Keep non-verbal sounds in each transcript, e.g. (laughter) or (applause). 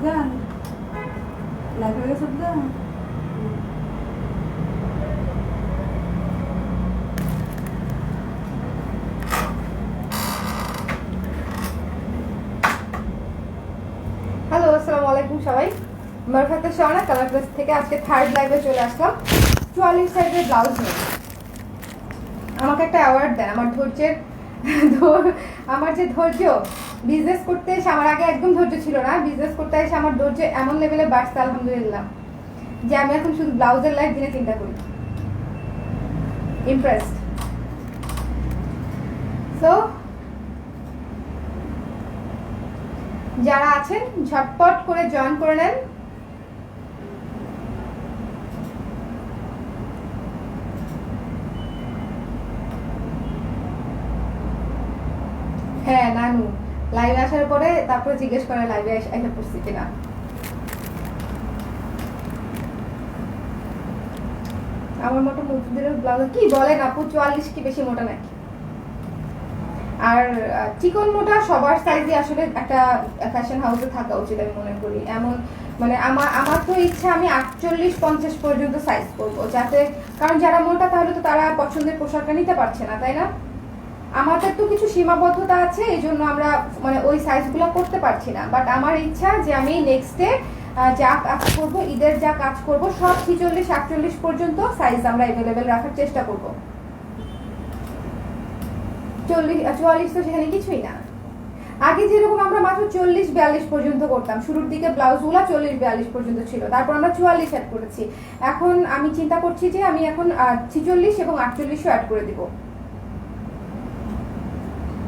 সুবগান live হয়ে গেছে hello আসসালামু আলাইকুম সবাই। মারফাতে সোনা কালার প্লেস থেকে আজকে থার্ড লাইভে চলে আসলাম। চুয়াল্লিশ সাইজের ব্লাউজ নিয়ে। আমাকে একটা অ্যাওয়ার্ড দেন, আমার ধৈর্যের আমার যে ধৈর্য বিজনেস করতে এসে আমার আগে একদম ধৈর্য ছিল না। বিজনেস করতে এসে আমার ধৈর্য এমন লেভেলে বাড়ছে, আলহামদুলিল্লাহ, যে আমি এখন শুধু ব্লাউজের লাইফ দিনে চিন্তা করি। ইমপ্রেসড সো যারা আছেন, ঝটপট করে জয়েন করে নেন। হ্যাঁ নানু। তারপরে জিজ্ঞেস করে লাইভে এসে পড়ছি কিনা। আমার মোটা মুক্তিদের ব্লাউজ কি বলেন আপু? চুয়াল্লিশ কি বেশি মোটা নাকি? আর চিকন মোটা সবার সাইজে আসলে একটা ফ্যাশন হাউসে থাকা উচিত আমি মনে করি। এমন মানে আমার আমার তো ইচ্ছা আমি আটচল্লিশ পঞ্চাশ পর্যন্ত সাইজ করব, যাতে কারণ যারা মোটা তাহলে তো তারা পছন্দের পোশাকটা নিতে পারছে না, তাই না? আমাদের তো কিছু সীমাবদ্ধতা আছে, এই জন্য আমরা মানে ওই সাইজগুলো করতে পারছি না। বাট আমার ইচ্ছা যে আমি নেক্সট যা কাজ করব, ঈদের যা কাজ করব, সব ছিচল্লিশ আটচল্লিশ পর্যন্ত সাইজ আমরা অ্যাভেলেবেল রাখার চেষ্টা করব। চল্লিশ চুয়াল্লিশ তো সেখানে কিছুই না। আগে যেরকম আমরা মাত্র চল্লিশ, বিয়াল্লিশ পর্যন্ত করতাম, শুরুর দিকে ব্লাউজগুলো চল্লিশ, বিয়াল্লিশ পর্যন্ত ছিল, তারপর আমরা চুয়াল্লিশ অ্যাড করেছি। এখন আমি চিন্তা করছি যে আমি এখন ছিচল্লিশ এবং আটচল্লিশও অ্যাড করে দিব।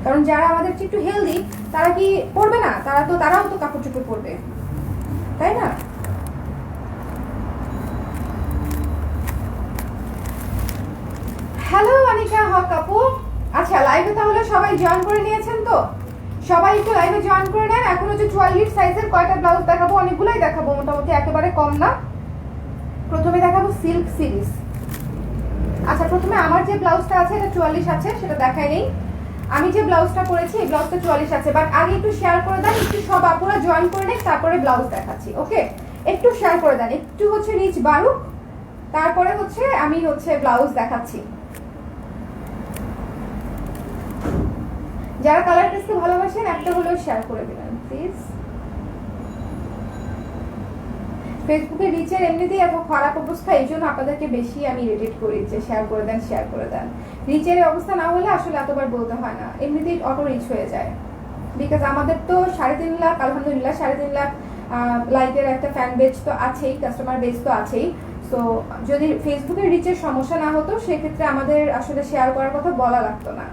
কারণ যারা আমাদের একটু হেলদি তারা কি পড়বে না? তারা তো, তারাও তো কাপড় চোপড় পরবে। তাই না? হ্যালো অনিকা হক আপু। আচ্ছা লাইভে তাহলে সবাই জয়েন করে নিয়েছেন তো? সবাই একটু লাইভে জয়েন করে নেন। এখন হচ্ছে চুয়াল্লিশ সাইজের কয়টা ব্লাউজ দেখাবো, অনেকগুলোই দেখাবো, মোটামুটি একেবারে কম না। প্রথমে দেখাবো সিল্ক সিরিজ আচ্ছা প্রথমে আমার যে ব্লাউজটা আছে, এটা চুয়াল্লিশ আছে, সেটা দেখাই নেই। আমি যে ব্লাউজটা পরেছি, এই ব্লাউজটা চুয়াল্লিশ আছে বাট আগে একটু শেয়ার করে দেন, একটু সব আপুরা জয়েন করে নেন তারপরে ব্লাউজ দেখাচ্ছি ওকে একটু শেয়ার করে দেন, একটু হচ্ছে রিচ বাড়ুক, তারপরে হচ্ছে আমি হচ্ছে ব্লাউজ দেখাচ্ছি। যারা কালার ড্রেসকে ভালোবাসেন, একটা হলেও শেয়ার করে দিবেন প্লিজ ফেসবুকে রিচের এমনিতেই এত খারাপ অবস্থা, এই জন্য আপনাদেরকে বেশি আমি ইরিটেট করি যে শেয়ার করে দেন শেয়ার করে দেন। রিচের অবস্থা না হলে আসলে এতবার বলতে হয় না। এমনিতেই অটো রিচ হয়ে যায়। বিকজ আমাদের তো সাড়ে তিন লাখ, আলহামদুলিল্লাহ সাড়ে তিন লাখ লাইকের একটা ফ্যান বেজ তো আছেই কাস্টমার বেজ তো আছেই। সো যদি ফেসবুকের রিচের সমস্যা না হতো, সেক্ষেত্রে আমাদের আসলে শেয়ার করার কথা বলা লাগতো না।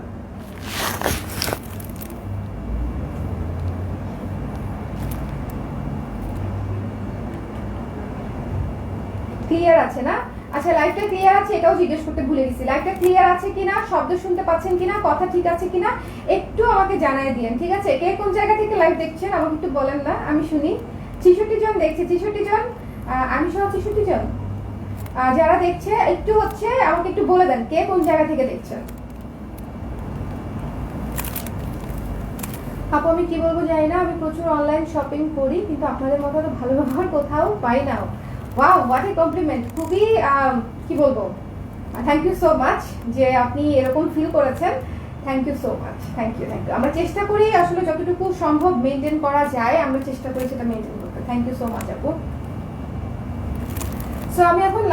ক্লিয়ার আছে না? আচ্ছা লাইভটা ক্লিয়ার আছে, এটাও জিজ্ঞেস করতে ভুলে গেছি। লাইভটা ক্লিয়ার আছে কিনা? শব্দ শুনতে পাচ্ছেন কিনা? কথা ঠিক আছে কিনা? একটু আমাকে জানাই দিয়েন, ঠিক আছে? কে কোন জায়গা থেকে লাইভ দেখছেন? আমাকে একটু বলেন না, আমি শুনি। ছেষট্টি জন দেখছে, ছেষট্টি জন? আমি সহ ছেষট্টি জন? যারা দেখছে, একটু হচ্ছে, আমাকে একটু বলে দেন, কে কোন জায়গা থেকে দেখছেন? আপু, আমি কি বলব জানি না, আমি প্রচুর অনলাইন শপিং করি, কিন্তু আপনাদের মতো ভালো ব্যবহার কোথাও পাই না ওয়াও হোয়াট এ কমপ্লিমেন্ট খুবই কি বলব? থ্যাংক ইউ সো মাচ যে আপনি এরকম ফিল করেছেন। Thank you so much thank you thank you আমরা চেষ্টা করি আসলে যতটুকু সম্ভব মেনটেন করা যায়, আমরা চেষ্টা করি সেটা মেনটেন করতে। থ্যাংক ইউ সো মাচ আপু। সো আমি এখন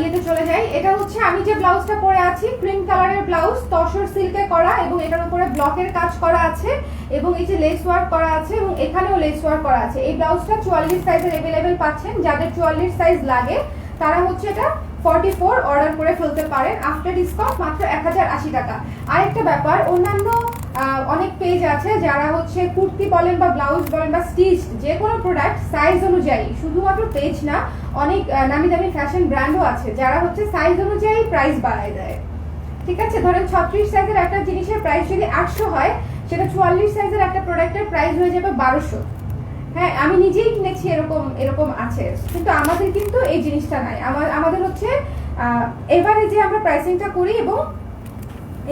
ইয়েতে চলে যাই। এটা হচ্ছে আমি যে ব্লাউজটা পরে আছি ক্রিম কালারের ব্লাউজ তসর সিল্কে করা এবং এটার উপরে ব্লকের কাজ করা আছে এবং এই যে লেস ওয়ার্ক করা আছে এবং এখানেও লেস ওয়ার্ক করা আছে। এই ব্লাউজটা চুয়াল্লিশ সাইজের অ্যাভেলেবেল পাচ্ছেন। যাদের চুয়াল্লিশ সাইজ লাগে, তারা হচ্ছে এটা ফর্টি ফোর অর্ডার করে ফেলতে পারেন আফটার ডিসকাউন্ট মাত্র এক হাজার আশি টাকা। আরেকটা ব্যাপার, অন্যান্য অনেক পেজ আছে যারা হচ্ছে কুর্তি বলেন বা ব্লাউজ বলেন বা স্টিচ যে কোনো প্রোডাক্ট সাইজ অনুযায়ী, শুধুমাত্র পেজ না, অনেক নামি দামি ফ্যাশন ব্র্যান্ডও আছে যারা হচ্ছে সাইজ অনুযায়ী প্রাইস বাড়ায় দেয়। ঠিক আছে? ধরেন ছত্রিশ সাইজের একটা জিনিসের প্রাইস যদি আটশো হয়, সেটা চুয়াল্লিশ সাইজের একটা প্রোডাক্টের প্রাইস হয়ে যাবে বারোশো। হ্যাঁ আমি নিজেই কিনেছি এরকম এরকম আছে। কিন্তু আমাদের কিন্তু এই জিনিসটা নাই। আমার আমাদের হচ্ছে এবারে যে আমরা প্রাইসিংটা করি এবং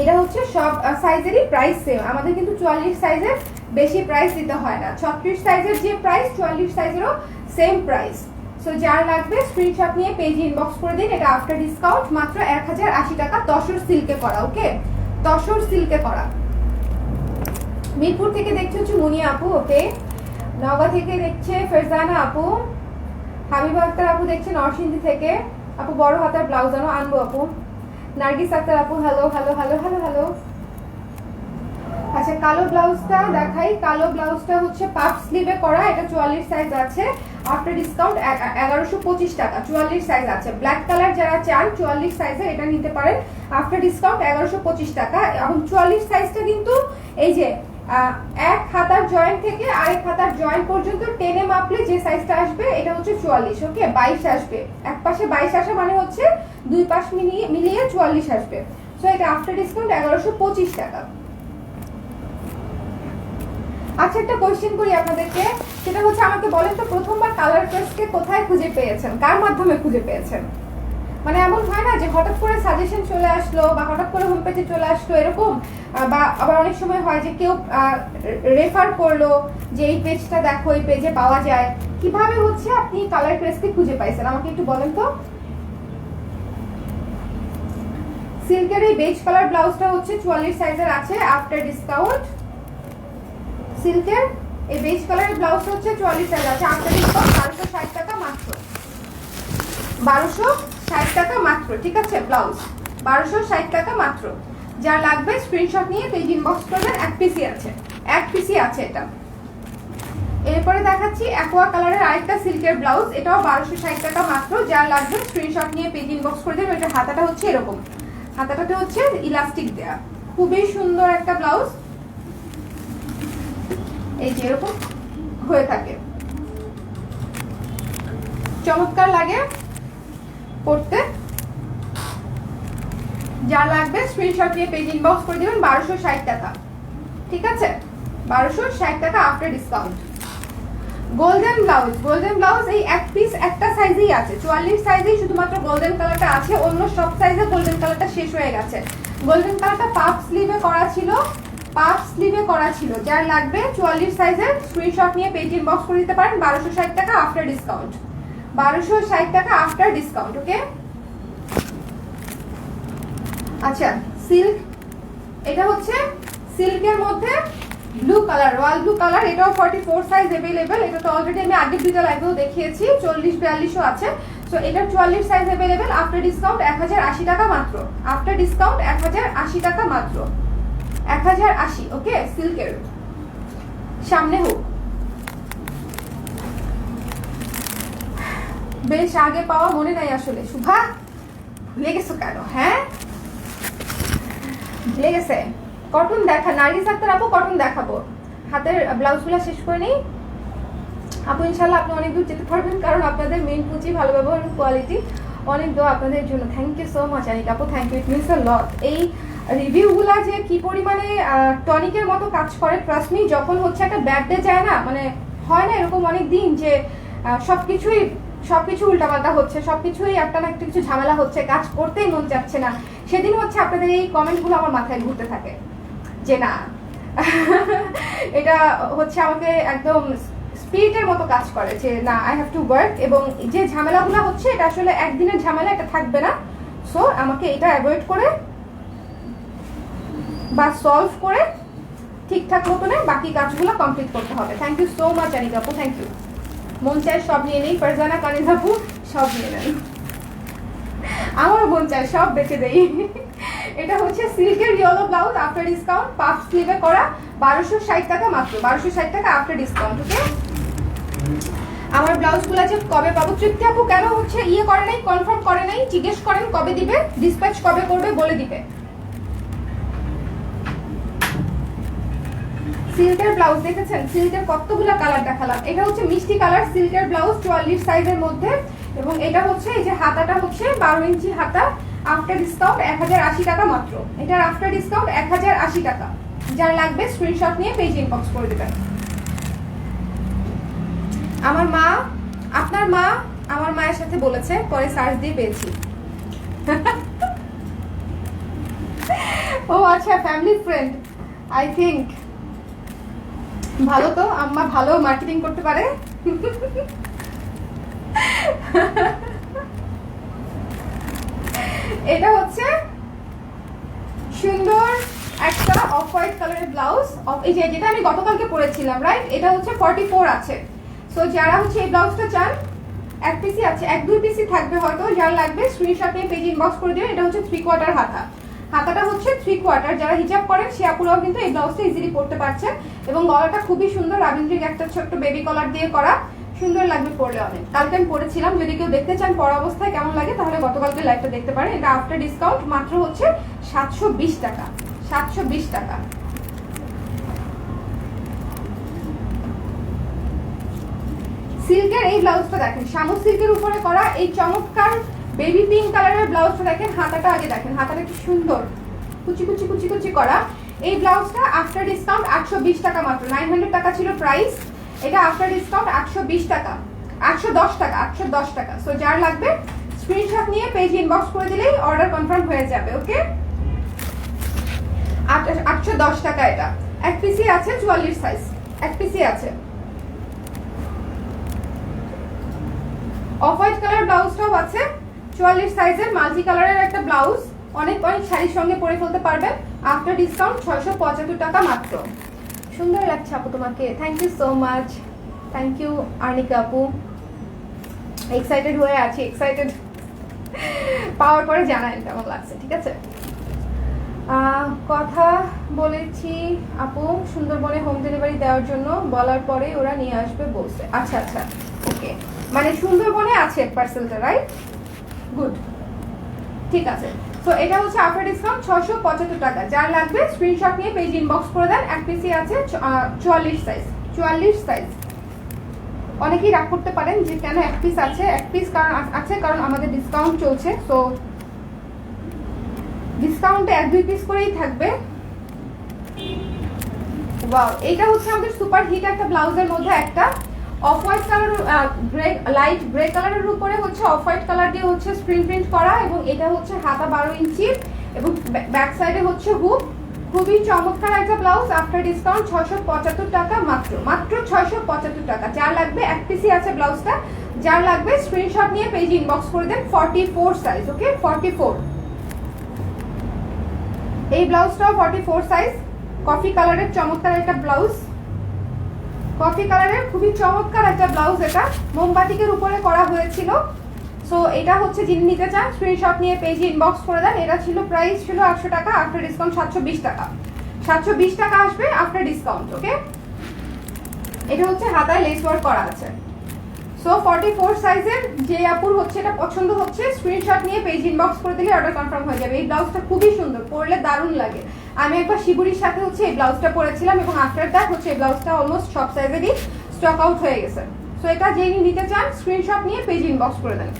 এটা হচ্ছে সব সাইজেরই প্রাইস সেম আমাদের কিন্তু চুয়াল্লিশ সাইজের বেশি প্রাইস দিতে হয় না। ছত্রিশ সাইজের যে প্রাইস চুয়াল্লিশ সাইজেরও সেম প্রাইস সো যার লাগবে স্ক্রিনশট নিয়ে পেজ ইনবক্স করে দিন। এটা আফটার ডিসকাউন্ট মাত্র এক হাজার আশি টাকা তসর সিল্কে করা ওকে তসর সিল্কে করা। মিরপুর থেকে দেখছে হচ্ছে মুনি আপু ওকে নওগাঁ থেকে দেখছে ফেরজানা আপু, হাবিবা আক্তার আপু দেখছে নরসিংদী থেকে। আপু, বড় হাতার ব্লাউজ আনো, আনব আপু। নার্গিস আক্তার আপু hello hello hello hello hello আচ্ছা কালো ব্লাউজটা দেখাই। কালো ব্লাউজটা হচ্ছে পাফ স্লিভে করা, এটা চুয়াল্লিশ সাইজ আছে। আফটার ডিসকাউন্ট এগারোশো পঁচিশ টাকা, চুয়াল্লিশ সাইজ আছে। ব্ল্যাক কালার যারা চান, চুয়াল্লিশ সাইজে এটা নিতে পারেন। আফটার ডিসকাউন্ট এগারোশো পঁচিশ টাকা। এবং চুয়াল্লিশ সাইজটা কিন্তু এই যে এক হাতার জয়েন্ট থেকে আরেক হাতার জয়েন্ট পর্যন্ত টেনে মাপলে যে সাইজটা আসবে, এটা হচ্ছে চুয়াল্লিশ ওকে বাইশ আসবে। এক পাশে বাইশ আসা মানে হচ্ছে দুই পাশ মিলিয়ে মিলিয়ে চুয়াল্লিশ আসবে। সো এটা আফটার ডিসকাউন্ট এগারোশো পঁচিশ টাকা। আচ্ছা একটা কোয়েশ্চেন করি আপনাদেরকে। সেটা হচ্ছে আমাকে বলেন তো, প্রথমবার কালার প্রেসকে কোথায় খুঁজে পেয়েছেন? কার মাধ্যমে খুঁজে পেয়েছেন? মানে এমন হয় না যে হঠাৎ করে সাজেশন চলে আসলো বা হঠাৎ করে হোম পেজে চলে আসলো এরকম বা আবার অনেক সময় হয় যে কেউ রেফার করল যে এই পেজটা দেখো, এই পেজে পাওয়া যায়। কীভাবে হচ্ছে আপনি কালার ড্রেসকে খুঁজে পাইছেন? আমাকে একটু বলেন তো। সিল্কের এই বেজ কালার ব্লাউজটা হচ্ছে চুয়াল্লিশ সাইজের আছে আফটার ডিসকাউন্ট সিল্কের এই বেজ কালারের ব্লাউজটা হচ্ছে চুয়াল্লিশ সাইজ আছে আফটার ডিসকাউন্ট বারোশো ষাট টাকা মাত্র। বারোশো ষাট টাকা মাত্র, ঠিক আছে? ব্লাউজ, বারোশো ষাট টাকা মাত্র। যা লাগবে স্ক্রিনশট নিয়ে পেজ ইনবক্স করবেন এক পিসি আছে। এক পিসি আছে এটা। এরপরে দেখাচ্ছি অ্যাকোয়া কালারের আরেকটা সিল্কের ব্লাউজ, এটাও বারোশো ষাট টাকা মাত্র। যা লাগবে স্ক্রিনশট নিয়ে পেজ ইনবক্স করে দেবেন এটা হাতাটা হচ্ছে এরকম। হাতাটাতে হচ্ছে ইলাস্টিক দেয়া। খুবই সুন্দর একটা ব্লাউজ। এই যে এরকম হয়ে থাকে। চমৎকার লাগে। পড়তে যা লাগবে স্ক্রিনশট নিয়ে পেজ ইনবক্স করে দিবেন বারোশো ষাট টাকা। ঠিক আছে? বারোশো ষাট টাকা after discount golden blouse golden blouse এই এক পিস একটা সাইজেই আছে। চুয়াল্লিশ সাইজেই শুধুমাত্র গোল্ডেন কালারটা আছে, অন্য সব সাইজে গোল্ডেন কালারটা শেষ হয়ে গেছে। গোল্ডেন কালারটা পাফ স্লিভে করা ছিল পাফ স্লিভে করা ছিল। যার লাগবে চুয়াল্লিশ সাইজের স্ক্রিনশট নিয়ে পেজ ইনবক্স করে দিতে পারেন, বারোশো ষাট টাকা আফটার ডিসকাউন্ট বারোশো ষাট টাকা আফটার ডিসকাউন্ট ওকে আচ্ছা সিল্ক এটা হচ্ছে সিল্কের মধ্যে blue colour royal blue colour এটাও ফর্টি ফোর সাইজ অ্যাভেলেবেল এটা তো অলরেডি আমি আগের দুইটা লাইভেও দেখিয়েছি, চল্লিশ বিয়াল্লিশও আছে। তো এটা চুয়াল্লিশ সাইজ অ্যাভেলেবেল আফটার ডিসকাউন্ট এক হাজার আশি টাকা মাত্র। আফটার ডিসকাউন্ট এক হাজার আশি টাকা মাত্র। এক হাজার আশি ওকে সিল্কের সামনে হোক। বেশ আগে পাওয়া মনে নাই আসলে। শুভা, ভুলে গেছো কেন? হ্যাঁ? ভুলে গেছে। কটন দেখা নার্গিস আক্তার আপু কটন দেখাবো। হাতের ব্লাউজগুলো শেষ করে নিই। আপু ইনশাল্লাহ আপনি অনেক দূর যেতে পারবেন, কারণ আপনাদের মেন পুঁজি ভালো ব্যবহার কোয়ালিটি অনেক দোয়া আপনাদের জন্য। Thank you so much Anik আপু। Thank you it means a lot এই রিভিউগুলা যে কি পরিমাণে টনিকের মতো কাজ করে মি যখন হচ্ছে একটা ব্যাড ডে যায় না মানে হয় না এরকম অনেক দিন যে সব সবকিছুই সবকিছু উল্টাপাল্টা হচ্ছে, সবকিছুই একটা না একটা কিছু ঝামেলা হচ্ছে, কাজ করতেই মন যাচ্ছে না। সেদিন হচ্ছে আপনাদের এই কমেন্টগুলো আমার মাথায় ঘুরতে থাকে যে না, (laughs) এটা হচ্ছে আমাকে একদম স্পিরিটের মতো কাজ করে যে না আই হ্যাভ টু ওয়ার্ক এবং যে ঝামেলাগুলো হচ্ছে, এটা আসলে একদিনের ঝামেলা, এটা থাকবে না। সো আমাকে এটা অ্যাভয়েড করে বা সলভ করে ঠিকঠাক মতনে বাকি কাজগুলো কমপ্লিট করতে হবে। থ্যাংক ইউ সো মাচ আপু থ্যাংক ইউ মন চায় সব নিয়ে নেই, ফারজানা আপু, সব নিয়ে নেন। আমার মন চায় সব বেঁচে দেই। এটা হচ্ছে সিল্কের yellow blouse after discount puff স্লিভে করা বারোশো ষাট টাকা মাত্র, বারোশো ষাট টাকা আফটার ডিসকাউন্ট ওকে আমার ব্লাউজগুলো যে কবে পাবো? তৃপ্তি আপু, কেন হচ্ছে ইয়ে করে নাই কনফার্ম করে নাই, জিজ্ঞেস করেন কবে দিবে ডিসপ্যাচ কবে করবে, বলে দিবে। সিল্কের ব্লাউজ দেখেছেন? সিল্কের কতগুলো কালার দেখালাম? এটা হচ্ছে মিষ্টি কালার, সিল্কের ব্লাউজ চুয়াল্লিশ সাইজের মধ্যে। এবং এটা হচ্ছে, এই যে হাতাটা হচ্ছে বারো ইঞ্চি হাতা আফটার ডিসকাউন্ট এক হাজার আশি টাকা মাত্র। এটার আফটার ডিসকাউন্ট এক হাজার আশি টাকা। যার লাগবে স্ক্রিনশট নিয়ে পেজ ইনবক্স করে দেবেন। আমার মা, আপনার মা আমার মায়ের সাথে বলেছে, পরে সার্চ দিয়ে পেয়েছি। (laughs) ও আচ্ছা ফ্যামিলি ফ্রেন্ড আই থিঙ্ক ভালো তো, আম্মা ভালো মার্কেটিং করতে পারে। এটা হচ্ছে সুন্দর একটা অফ হোয়াইট কালারের ব্লাউজ এই যে যেটা আমি গতকালকে পরেছিলাম রাইট এটা হচ্ছে ফর্টি ফোর আছে। সো যারা হচ্ছে এই ব্লাউজটা চান, এক পিসি আছে, এক দুই পিসি থাকবে হয়তো, যার লাগবে স্ক্রিনশট নিয়ে পেজ ইনবক্স করে দেবেন। এটা হচ্ছে থ্রি কোয়ার্টার হাতা। হাতাটা হচ্ছে থ্রি কোয়ার্টার যারা হিজাব করেন, সে আপুরাও কিন্তু এই ব্লাউজটা ইজিলি পরতে পারছেন। এবং গলাটা খুবই সুন্দর, রাবীন্দ্রিক একটা ছোট্ট বেবি কলার দিয়ে করা। সুন্দর লাগবে পরলে অনেক। কালকে আমি পরেছিলাম, যদি কেউ দেখতে চান পরা অবস্থায় কেমন লাগে, তাহলে গতকালকে লাইভটা দেখতে পারেন। এটা আফটার ডিসকাউন্ট মাত্র হচ্ছে সাতশো বিশ টাকা। সাতশো বিশ টাকা। সিল্কের এই ব্লাউজটা দেখেন শামু সিল্কের উপরে করা এই চমৎকার বেবি পিঙ্ক কালারের ব্লাউজটা দেখেন, হাতাটা আগে দেখেন, হাতাটা কি সুন্দর। কুচি কুচি কুচি কুচি করা। এই ব্লাউজটা আফটার ডিসকাউন্ট একশো বিশ টাকা মাত্র। নাইন হান্ড্রেড টাকা ছিল প্রাইস এটা আফটার ডিসকাউন্ট একশো বিশ টাকা। একশো দশ টাকা, একশো দশ টাকা। সো যার লাগবে স্ক্রিনশট নিয়ে পেজ ইনবক্স করে দিলেই অর্ডার কনফার্ম হয়ে যাবে ওকে আটশো দশ টাকা এটা। এক পিসি আছে চুয়াল্লিশ সাইজ এক পিসি আছে। অফ হোয়াইট কালার ব্লাউজটাও আছে। চুয়াল্লিশ সাইজের মাল্টি কালারের একটা ব্লাউজ। অনেক অনেক শাড়ির সঙ্গে পরে ফেলতে পারবেন। আফটার ডিসকাউন্ট ছয়শো পঁচাত্তর টাকা মাত্র। সুন্দর লাগছে আপু তোমাকে। Thank you so much thank you Arnika আপু। এক্সাইটেড হয়ে আছি এক্সাইটেড পাওয়ার পরে জানাই কেমন লাগছে, ঠিক আছে? কথা বলেছি আপু, সুন্দরবনে হোম ডেলিভারি দেওয়ার জন্য। বলার পরে ওরা নিয়ে আসবে বলছে। আচ্ছা আচ্ছা ওকে মানে সুন্দরবনে আছে পার্সেলটা রাইট গুড ঠিক আছে। তো এটা হচ্ছে আফটার ডিসকাউন্ট ছশো পঁচাত্তর টাকা। যার লাগবে স্ক্রিনশট নিয়ে পেজ ইনবক্স করে দেন। এক পিসি আছে চুয়াল্লিশ সাইজ চুয়াল্লিশ সাইজ অনেকেই রাগ করতে পারেন যে কেন এক পিস আছে? এক পিস কারণ আছে কারণ আমাদের ডিসকাউন্ট চলছে। তো ডিসকাউন্টে এক, দুই পিস করেই থাকবে। ওয়াও এটা হচ্ছে আমাদের সুপার হিট একটা ব্লাউজের মধ্যে একটা off white colour grey light grey কালারের উপরে হচ্ছে অফ হোয়াইট কালার দিয়ে হচ্ছে স্ক্রিন প্রিন্ট করা এবং এটা হচ্ছে হাতা বারো ইঞ্চি এবং ব্যাক সাইডে হচ্ছে হুক খুবই চমৎকার একটা ব্লাউজ আফটার ডিসকাউন্ট ছশো পঁচাত্তর টাকা মাত্র। মাত্র ছয়শো পঁচাত্তর টাকা। যার লাগবে এক পিসি আছে ব্লাউজটা যার লাগবে স্ক্রিনশট নিয়ে পেজ ইনবক্স করে দেন forty four size okay forty four এই ব্লাউজটাও ফর্টি ফোর সাইজ কফি কালারের চমৎকার একটা ব্লাউজ কফি কালারের খুবই চমৎকার একটা ব্লাউজ এটা। মোমবাতিকের উপরে করা হয়েছিল। সো এটা হচ্ছে যিনি নিতে চান স্ক্রিনশট নিয়ে পেজে ইনবক্স করে দেন। এটা ছিল প্রাইস ছিল আটশো টাকা আফটার ডিসকাউন্ট সাতশো বিশ টাকা। সাতশো বিশ টাকা আসবে আফটার ডিসকাউন্ট ওকে এটা হচ্ছে হাতায় লেস ওয়ার্ক করা আছে। সো ফর্টি ফোর সাইজের যে আপুর হচ্ছে, এটা পছন্দ হচ্ছে স্ক্রিনশট নিয়ে পেজ ইনবক্স করে দিলে অর্ডার কনফার্ম হয়ে যাবে। এই ব্লাউজটা খুবই সুন্দর, পরলে দারুণ লাগে। আমি একবার শিবুরির সাথে হচ্ছে এই ব্লাউজটা পরেছিলাম এবং আফটার দ্যাট হচ্ছে এই ব্লাউজটা অলমোস্ট সব সাইজেরই স্টক আউট হয়ে গেছে। সো এটা যেই নিতে চান স্ক্রিনশট নিয়ে পেজ ইনবক্স করে দেন।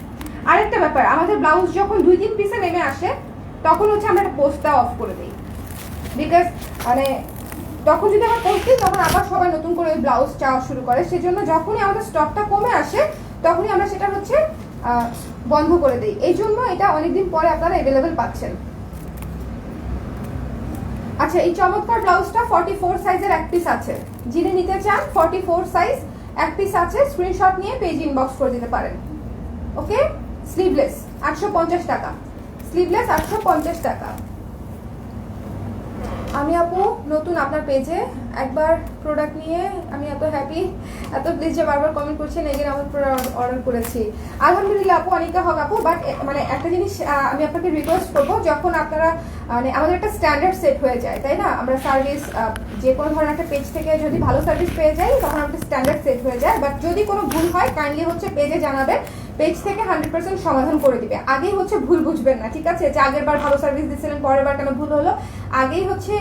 আরেকটা ব্যাপার, আমাদের ব্লাউজ যখন দুই তিন পিসে নেমে আসে, তখন হচ্ছে আমরা একটা পোস্টটা অফ করে দিই। বিকজ মানে তখন যদি আমরা পোস্ট দিই, তখন আবার সবাই নতুন করে ওই ব্লাউজ চাওয়া শুরু করে। সেজন্য যখনই আমাদের স্টকটা কমে আসে, তখনই আমরা সেটা হচ্ছে বন্ধ করে দিই। এই জন্য এটা অনেকদিন পরে আপনারা অ্যাভেলেবেল পাচ্ছেন। আচ্ছা এই চমৎকার ব্লাউজটা ফর্টি ফোর সাইজের এক পিস আছে। যিনি নিতে চান ফর্টি ফোর সাইজ এক পিস আছে স্ক্রিনশট নিয়ে পেজ ইনবক্স করে দিতে পারেন। ওকে স্লিভলেস আটশো পঞ্চাশ টাকা। স্লিভলেস আটশো পঞ্চাশ টাকা। আমি আপু, নতুন আপনার পেজে একবার প্রোডাক্ট নিয়ে আমি এত হ্যাপি এত প্লিজ যে বারবার কমেন্ট করছেন এগেন আমার প্রোডাক্ট অর্ডার করেছি। আলহামদুলিল্লাহ আপু, অনেকটা হক আপু বাট মানে একটা জিনিস আমি আপনাকে রিকোয়েস্ট করব, যখন আপনারা মানে আমাদের একটা স্ট্যান্ডার্ড সেট হয়ে যায়, তাই না? আমরা সার্ভিস যে কোনো ধরনের একটা পেজ থেকে যদি ভালো সার্ভিস পেয়ে যাই, তখন আমাদের স্ট্যান্ডার্ড সেট হয়ে যায় বাট যদি কোনো ভুল হয় কাইন্ডলি হচ্ছে পেজে জানাবেন পেজ থেকে হান্ড্রেড পার্সেন্ট সমাধান করে দিবে। আগেই হচ্ছে ভুল বুঝবেন না, ঠিক আছে? যে আগের বার ভালো সার্ভিস দিচ্ছিলেন পরের বার কেন ভুল হলো? আগেই হচ্ছে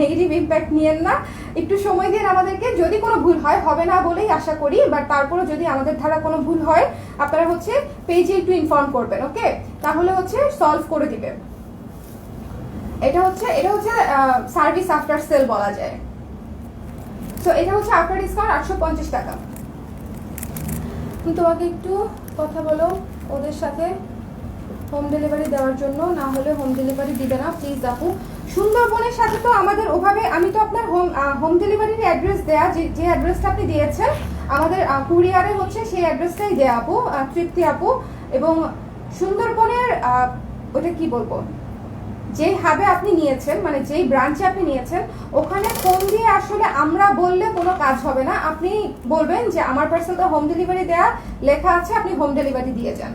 নেগেটিভ ইম্প্যাক্ট নিয়েন না। একটু সময় দিন আমাদেরকে। যদি কোনো ভুল হয়, হবে না বলেই আশা করি বাট তারপরে যদি আমাদের ধারা কোনো ভুল হয়, আপনারা হচ্ছে পেজে একটু ইনফর্ম করবেন ওকে তাহলে হচ্ছে সলভ করে দিবেন এটা হচ্ছে এটা হচ্ছে সার্ভিস আফটার সেল বলা যায়। সো এটা হচ্ছে আফটার ডিসকাউন্ট আটশো পঞ্চাশ টাকা। তুমি তোমাকে একটু কথা বলো ওদের সাথে। হোম ডেলিভারি দেওয়ার জন্য, না হলে হোম ডেলিভারি দিবে না প্লিজ আপু। সুন্দরবনের সাথে তো আমাদের ওভাবে, আমি তো আপনার হোম হোম ডেলিভারির অ্যাড্রেস দেয়া, যে যে অ্যাড্রেসটা আপনি দিয়েছেন, আমাদের কুরিয়ারে হচ্ছে সেই অ্যাড্রেসটাই দেয়া আপু তৃপ্তি আপু। এবং সুন্দরবনের ওটা কি বলব? যেই হাবে আপনি নিয়েছেন মানে যেই ব্রাঞ্চে আপনি নিয়েছেন, ওখানে ফোন দিয়ে আসলে আমরা বললে কোনো কাজ হবে না। আপনি বলবেন যে আমার পার্সেল তো হোম ডেলিভারি দেয়া লেখা আছে, আপনি হোম ডেলিভারি দিয়ে যান।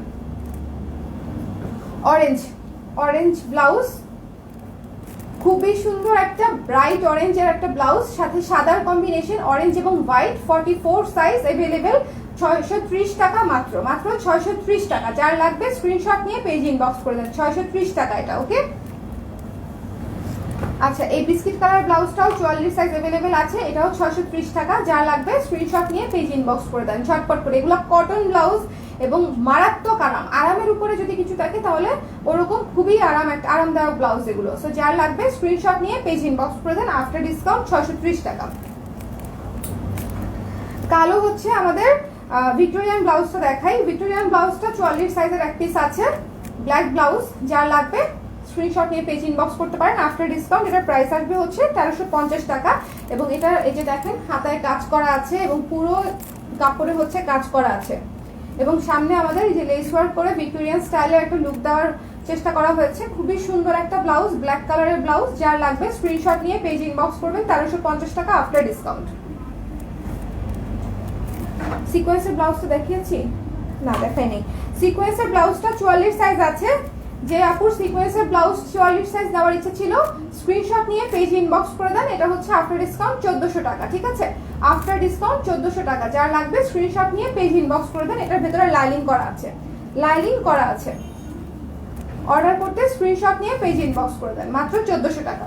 অরেঞ্জ অরেঞ্জ ব্লাউজ খুবই সুন্দর একটা ব্রাইট অরেঞ্জের একটা ব্লাউজ সাথে সাদার কম্বিনেশন অরেঞ্জ এবং white forty four size available ছয়শো ত্রিশ টাকা মাত্র মাত্র ছয়শো ত্রিশ টাকা। যার লাগবে স্ক্রিনশট নিয়ে পেজ ইনবক্স করে দেন, ছয়শো ত্রিশ টাকা এটা ওকে আচ্ছা এই বিস্কিট কালার ব্লাউজটাও চুয়াল্লিশ সাইজ অ্যাভেলেবেল আছে। এটাও ছয়শো ত্রিশ টাকা। যার লাগবে স্ক্রিনশট নিয়ে পেজ ইনবক্স করে দেন। ঝটপট করে। এগুলো কটন ব্লাউজ এবং মারাত্মক আরাম। আরামের উপরে যদি কিছু থাকে, তাহলে ওরকম খুবই আরাম একটা আরামদায়ক ব্লাউজ এগুলো। সো যার লাগবে স্ক্রিনশট নিয়ে পেজ ইনবক্স করে দেন। আফটার ডিসকাউন্ট ছয়শো ত্রিশ টাকা। কালো হচ্ছে আমাদের ভিক্টোরিয়ান ব্লাউজটা দেখাই। ভিক্টোরিয়ান ব্লাউজটা চুয়াল্লিশ সাইজের এক পিস আছে। ব্ল্যাক ব্লাউজ যার লাগবে স্ক্রিনশট নিয়ে পেজ ইনবক্স করতে পারেন। আফটার ডিসকাউন্ট এটার প্রাইস আসবে হচ্ছে তেরোশো পঞ্চাশ টাকা এবং এটা, এই যে দেখেন, হাতায় কাজ করা আছে এবং পুরো কাপড়ে হচ্ছে কাজ করা আছে। এবং সামনে আমাদের এই যে লেস ওয়ার্ক করে ভিক্টোরিয়ান স্টাইলে একটা লুক দেওয়ার চেষ্টা করা হয়েছে। খুবই সুন্দর একটা ব্লাউজ ব্ল্যাক কালারের ব্লাউজ যার লাগবে স্ক্রিনশট নিয়ে পেজ ইনবক্স করবেন তেরোশো পঞ্চাশ টাকা আফটার ডিসকাউন্ট সিকোয়েন্সের ব্লাউজটা দেখিয়েছি? না, দেখাই নেই। সিকোয়েন্সের ব্লাউজটা চুয়াল্লিশ সাইজ আছে। যে আপুর সিকোয়েন্সের ব্লাউজ চুয়াল্লিশ সাইজ দেওয়ার ইচ্ছে ছিল স্ক্রিনশট নিয়ে পেজ ইনবক্স করে দেন, এটা হচ্ছে আফটার ডিসকাউন্ট চোদ্দশো টাকা, ঠিক আছে? আফটার ডিসকাউন্ট চোদ্দশো টাকা, যার লাগবে স্ক্রিনশট নিয়ে পেজ ইনবক্স করে দেন, এটার ভেতরে লাইলিং করা আছে। লাইলিং করা আছে। অর্ডার করতে স্ক্রিনশট নিয়ে পেজ ইনবক্স করে দেন, মাত্র চোদ্দশো টাকা।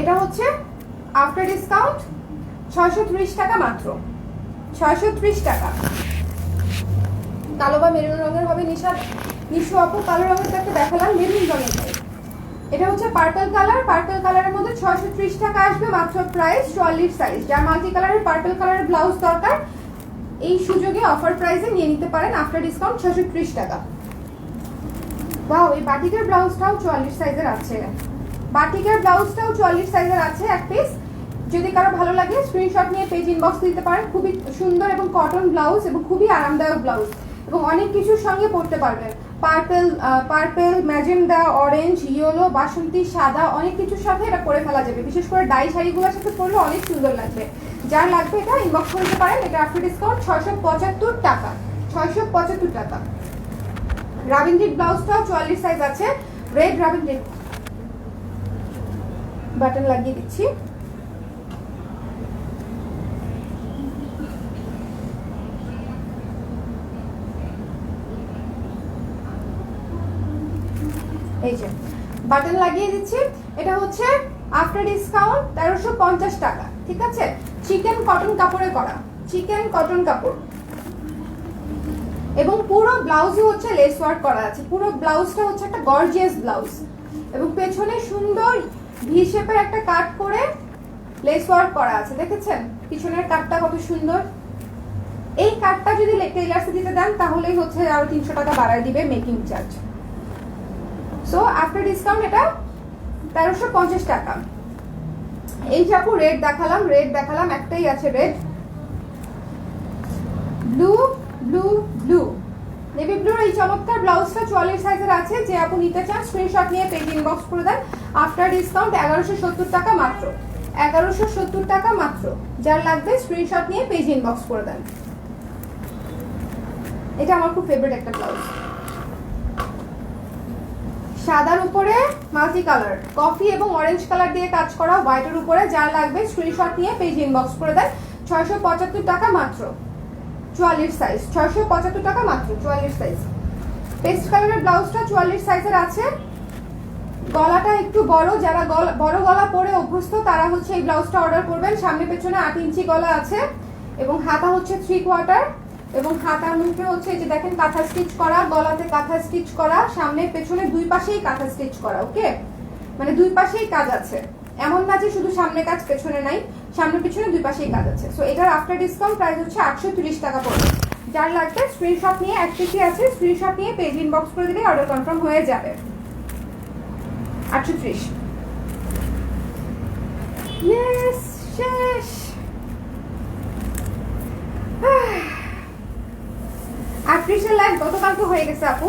এটা হচ্ছে আফটার ডিসকাউন্ট ছয়শো ত্রিশ টাকা মাত্র। ছয়শো ত্রিশ টাকা। কালো বা মেরুন রঙের হবে নিশা নিশু আপু কালো রঙের তো দেখালাম মেরুন রঙের এটা হচ্ছে পার্পল কালার পার্পল কালারের মধ্যে ছয়শো ত্রিশ টাকা আসবে মাত্র প্রাইস চুয়াল্লিশ সাইজ যার মাল্টি কালারের পার্পল কালারের ব্লাউজ দরকার, এই সুযোগে অফার প্রাইসে নিয়ে নিতে পারেন আফটার ডিসকাউন্ট ছশো টাকা। বাও এই বাটিকের ব্লাউজটাও চুয়াল্লিশ সাইজের আছে। বাটিকের ব্লাউজটাও চুয়াল্লিশ সাইজের আছে, এক পিস যদি কারও ভালো লাগে স্ক্রিনশট নিয়ে পেজ ইনবক্স দিতে পারেন। খুবই সুন্দর এবং কটন ব্লাউজ এবং খুবই আরামদায়ক ব্লাউজ এবং অনেক কিছুর সঙ্গে পরতে পারবেন। Purple purple magenta orange yellow বাসন্তী, সাদা, অনেক কিছুর সাথে এটা পরে ফেলা যাবে। বিশেষ করে ডাই শাড়িগুলোর সাথে পরলে অনেক সুন্দর লাগবে। যার লাগবে এটা ইনবক্স করতে পারেন। এটা আফটার ডিসকাউন্ট ছয়শো পঁচাত্তর টাকা। ছয়শো পঁচাত্তর টাকা। রাবিন্দ্রিক ব্লাউজটাও চুয়াল্লিশ সাইজ আছে। রেড রাবিন্দ্রিক বাটন লাগিয়ে দিচ্ছি। এই যে বাটন লাগিয়ে দিচ্ছি। এটা হচ্ছে আফটার ডিসকাউন্ট তেরোশো পঞ্চাশ টাকা, ঠিক আছে? চিকেন কটন কাপড়ে করা। চিকেন কটন কাপড়। এবং পুরো ব্লাউজই হচ্ছে লেস ওয়ার্ক করা আছে। পুরো ব্লাউজটা হচ্ছে একটা গর্জিয়াস ব্লাউজ এবং পেছনে সুন্দর ভি শেপের একটা কাট করে লেস ওয়ার্ক করা আছে, দেখেছেন? পিছনের কাটটা কত সুন্দর। এই কাটটা যদি টেইলার্সে দিতে দেন, তাহলেই হচ্ছে আরও তিনশো টাকা বাড়ায় দিবে making charge so after discount এটা তেরোশো পঞ্চাশ টাকা। এই চাপু রেড দেখালাম রেড দেখালাম, একটাই আছে red blue blue blue navy ব্লুর এই চমৎকার ব্লাউজটা চুয়াল্লিশ সাইজের আছে, যে আপনি নিতে চান স্ক্রিনশট নিয়ে পেজ ইনবক্স করে দেন। আফটার ডিসকাউন্ট এগারোশো সত্তর টাকা মাত্র। এগারোশো সত্তর টাকা মাত্র। যার লাগবে স্ক্রিনশট নিয়ে পেজ ইনবক্স করে দেন। এটা আমার খুব ফেভারিট একটা ব্লাউজ সাদার উপরে মাল্টি কালার কফি এবং অরেঞ্জ কালার দিয়ে কাজ করা হোয়াইটের উপরে, যা লাগবে স্ক্রিনশট নিয়ে পেজ ইনবক্স করে দেন। ছয়শো পঁচাত্তর টাকা মাত্র। চুয়াল্লিশ সাইজ ছয়শো পঁচাত্তর টাকা মাত্র, চুয়াল্লিশ সাইজ পেস্ট কালারের ব্লাউজটা চুয়াল্লিশ সাইজের আছে। গলাটা একটু বড়, যারা বড় গলা পরে অভ্যস্ত, তারা হচ্ছে এই ব্লাউজটা অর্ডার করবেন। সামনে পেছনে আট ইঞ্চি গলা আছে এবং হাতা হচ্ছে থ্রি কোয়ার্টার এবং হাতার মুখে হচ্ছে যে দেখেন, কাঁথা স্টিচ করা, গলাতে কাঁথা স্টিচ করা, সামনে, পেছনে দুই পাশেই কাঁথা স্টিচ করা, ওকে? মানে দুই পাশেই কাজ আছে। এমন না যে শুধু সামনে কাজ, পেছনে নাই, সামনে পিছনে দুই পাশেই কাজ আছে। সো এটার আফটার ডিসকাউন্ট প্রাইস হচ্ছে আটশো টাকা পড়বে। যার লাগবে স্ক্রিনশট নিয়ে, এক আছে স্ক্রিনশট নিয়ে পেজ ইনবক্স করে দিলে অর্ডার কনফার্ম হয়ে যাবে। আটশো ত্রিশ। ইয়েস (sighs) শেষ আটত্রিশের লাইভ গতকাল তো হয়ে গেছে আপু।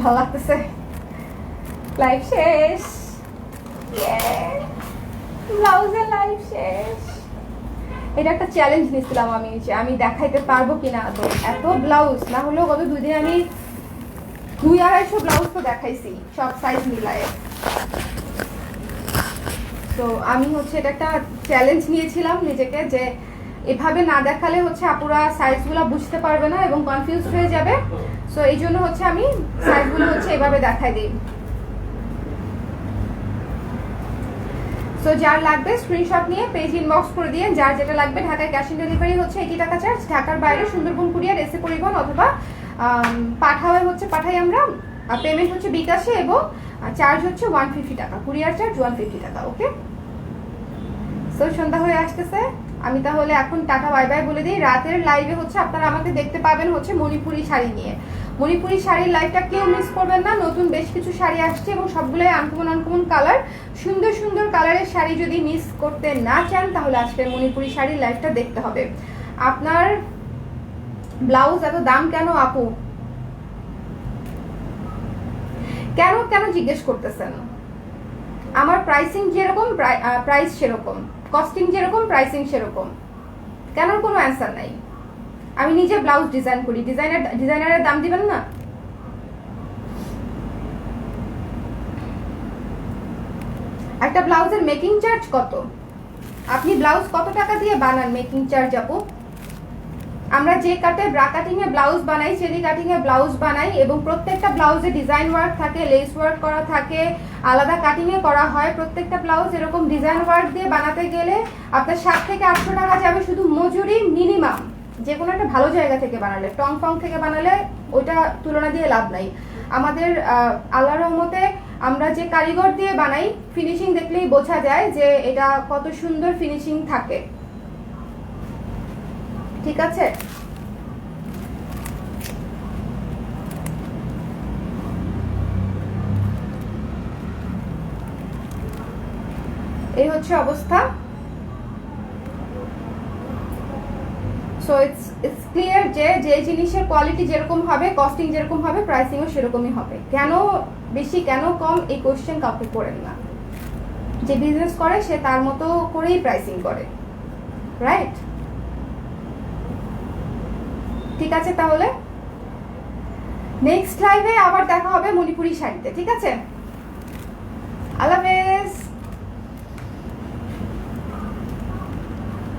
ভালো লাগতেছে। লাইভ শেষ। ব্লাউজের লাইভ শেষ। এটা একটা চ্যালেঞ্জ নিয়েছিলাম আমি যে আমি দেখাইতে পারব কিনা। আদৌ এত ব্লাউজ, না হলেও গত দুই দিন আমি দুই আড়াইশো ব্লাউজ তো দেখাইছি, সব সাইজ মিলায়ে। তো আমি হচ্ছে এটা একটা চ্যালেঞ্জ নিয়েছিলাম নিজেকে যে এভাবে না দেখালে হচ্ছে আপুরা সাইজগুলো বুঝতে পারবে না এবং কনফিউজ হয়ে যাবে। সো এই জন্য হচ্ছে আমি সাইজগুলো হচ্ছে এভাবে দেখাই দিই। সো যার লাগবে স্ক্রিনশট নিয়ে পেজ ইনবক্স করে দিয়ে, যার যেটা লাগবে ঢাকায় ক্যাশ অন ডেলিভারি হচ্ছে এইটি টাকা চার্জ ঢাকার বাইরে সুন্দরবন কুরিয়ার এসে পরিবহন অথবা পাঠাওয়ে হচ্ছে পাঠাই আমরা। পেমেন্ট হচ্ছে বিকাশে এবং চার্জ হচ্ছে ওয়ান ফিফটি টাকা। কুরিয়ার চার্জ ওয়ান ফিফটি টাকা ওকে সো সন্ধ্যা হয়ে আসতেছে। আমি তাহলে এখন টাটা, বাই বাই বলে দিই। রাতের লাইভে হচ্ছে আপনারা আমাকে দেখতে পাবেন হচ্ছে মণিপুরি শাড়ি নিয়ে। মণিপুরি শাড়ির লাইভটা কেউ মিস করবেন না। নতুন বেশ কিছু শাড়ি আসছে এবং সবগুলোই আনকমন আনকমন কালার সুন্দর সুন্দর কালারের শাড়ি যদি মিস করতে না চান, তাহলে আজকের মণিপুরি শাড়ির লাইভটা দেখতে হবে। আপনার ব্লাউজ এত দাম কেন আপু? কেন কেন জিজ্ঞেস করতেছেন? আমার প্রাইসিং যেরকম প্রাইস সেরকম। কস্টিং যেরকম প্রাইসিং সেরকম। কেন কোনো অ্যান্সার নাই। আমি নিজে ব্লাউজ ডিজাইন করি। ডিজাইনার ডিজাইনারের দাম দিবেন না? একটা ব্লাউজের মেকিং চার্জ কত? আপনি ব্লাউজ কত টাকা দিয়ে বানান? মেকিং চার্জ আপু? আমরা যে কাটে ব্রা কাটিং এ ব্লাউজ বানাই চেরি কাটিং এ ব্লাউজ বানাই এবং প্রত্যেকটা ব্লাউজে ডিজাইন ওয়ার্ক থাকে লেস ওয়ার্ক করা থাকে আলাদা কাটিং এ করা হয়। প্রত্যেকটা ব্লাউজ এরকম ডিজাইন ওয়ার্ক দিয়ে বানাতে গেলে আপনার সাত থেকে আটশো টাকা যাবে শুধু মজুরি মিনিমাম যে কোনো একটা ভালো জায়গা থেকে বানালে টং ফং থেকে বানালে ওইটা তুলনা দিয়ে লাভ নাই। আমাদের আহ, আল্লাহর রহমতে আমরা যে কারিগর দিয়ে বানাই ফিনিশিং দেখলেই বোঝা যায় যে এটা কত সুন্দর ফিনিশিং থাকে। ঠিক আছে? এই হচ্ছে অবস্থা। সো ইটস ইটস ক্লিয়ার যে যে জিনিসের কোয়ালিটি যেরকম হবে কস্টিং যেরকম হবে প্রাইসিংও সেরকমই হবে। কেন বেশি, কেন কম, এই কোশ্চেন কাউকে করেন না। যে বিজনেস করে, সে তার মতো করেই প্রাইসিং করে। রাইট ঠিক আছে তাহলে? নেক্সট লাইভে আবার দেখা হবে মণিপুরি শাড়িতে ঠিক আছে?